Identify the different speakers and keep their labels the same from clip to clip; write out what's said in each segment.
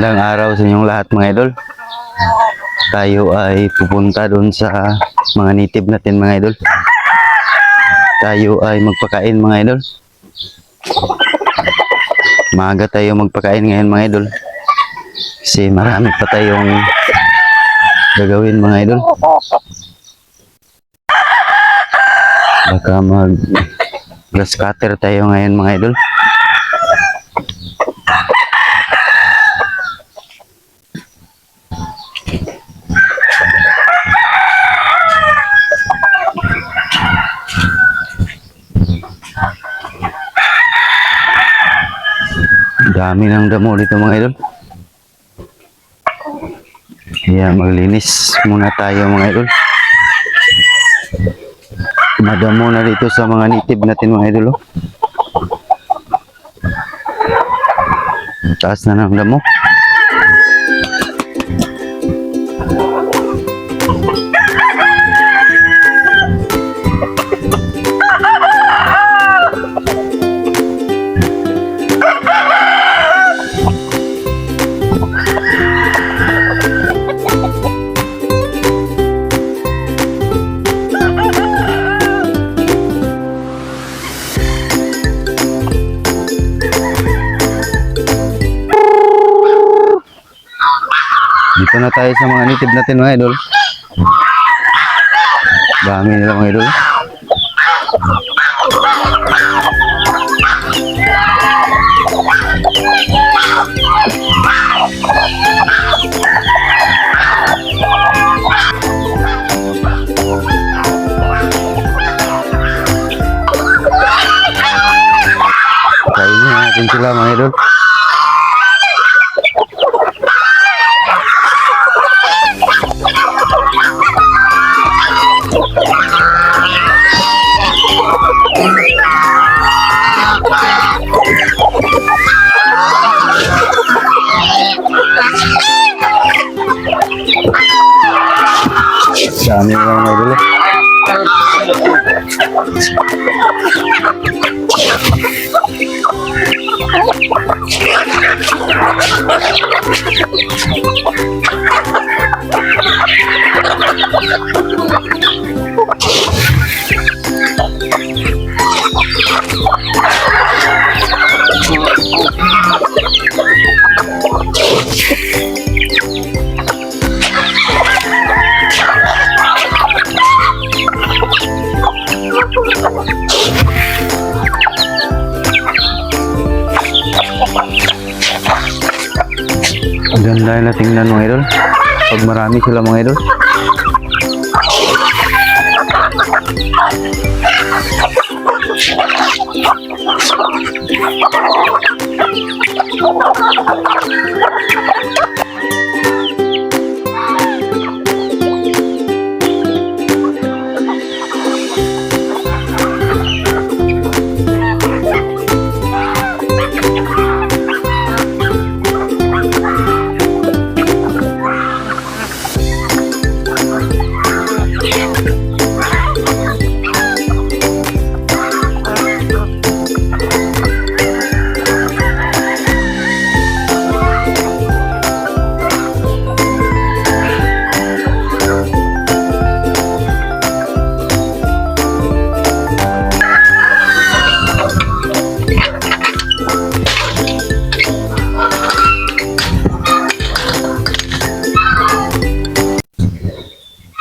Speaker 1: Magandang araw sa inyong lahat mga idol. Tayo ay pupunta doon sa mga native natin mga idol. Tayo ay magpakain mga idol. Maaga tayo magpakain ngayon mga idol. Kasi marami pa tayong gagawin mga idol. Baka mag grass cutter tayo ngayon mga idol. Dami ng damo dito mga idol. Kaya maglinis muna tayo mga idol. Madamo na dito sa mga native natin mga idol. Oh. Taas na ng damo. Dito na tayo sa mga native natin mga idol. Dami nila mga idol. Kainin natin sila mga idol. Dami nila mga idol. Ang ganda na tingnan mga idol. Pag marami sila mga idol.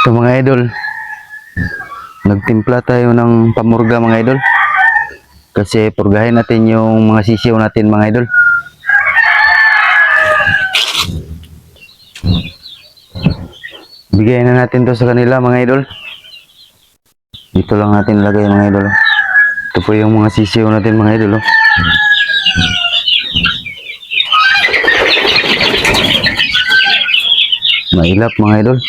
Speaker 1: Ito mga idol. Nagtimpla tayo ng pamurga mga idol. Kasi purgahin natin yung mga sisiw natin mga idol. Bigay na natin to sa kanila mga idol. Dito lang natin lagay mga idol. Ito po yung mga sisiw natin mga idol. oh. Mailap mga idol.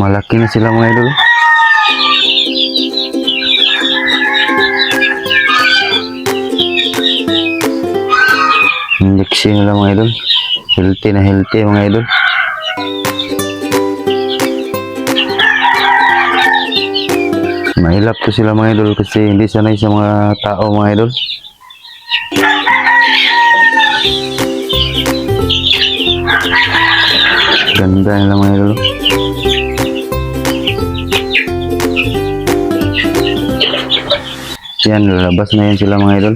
Speaker 1: Malaki na sila mga idol. Injection nila mga idol. Healthy na healthy mga idol. Mahilap to sila mga idol kasi hindi sanay sa mga tao mga idol. Ganda nila mga idol. Yan, lalabas na yan sila mga idol.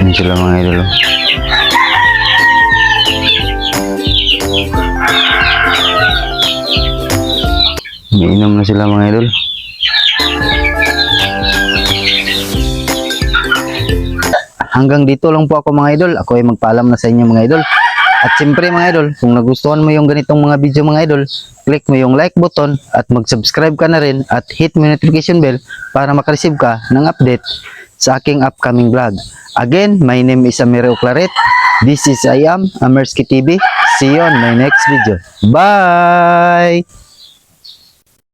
Speaker 1: Yan sila mga idol. Umiinom na sila mga idol. Hanggang dito lang po ako mga idol. Ako ay magpaalam na sa inyo mga idol. At siyempre mga idol, kung nagustuhan mo yung ganitong mga video mga idol, click mo yung like button at mag-subscribe ka na rin at hit mo notification bell para makareceive ka ng update sa aking upcoming vlog. Again, my name is Amiro Claret. This is I am Amersky TV. See you on my next video. Bye!